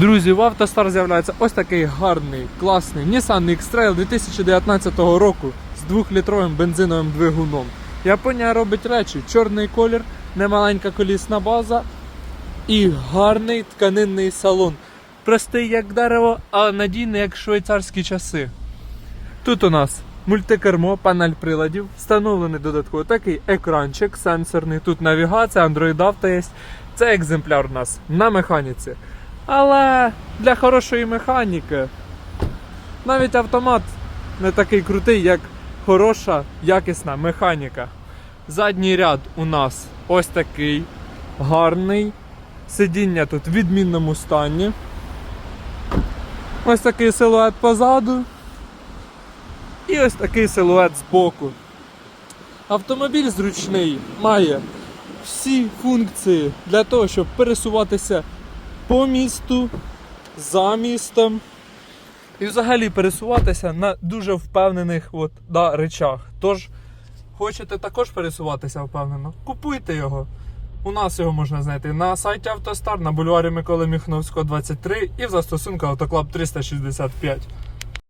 Друзі, в Автостар з'являється ось такий гарний, класний Nissan X-Trail 2019 року з 2-літровим бензиновим двигуном. Японія робить речі, чорний колір, немаленька колісна база і гарний тканинний салон. Простий як дерево, а надійний як швейцарські часи. Тут у нас мультикермо, панель приладів, встановлений додатково такий екранчик сенсорний. Тут навігація, Android Auto є. Це екземпляр у нас на механіці. Але для хорошої механіки навіть автомат не такий крутий, як хороша, якісна механіка. Задній ряд у нас ось такий гарний. Сидіння тут в відмінному стані. Ось такий силует позаду. І ось такий силует збоку. Автомобіль зручний, має всі функції для того, щоб пересуватися по місту, за містом. І взагалі пересуватися на дуже впевнених от, да, речах. Тож, хочете також пересуватися впевнено? Купуйте його. У нас його можна знайти на сайті Автостар на бульварі Миколи Міхновського 23 і в застосунку Автоклаб 365.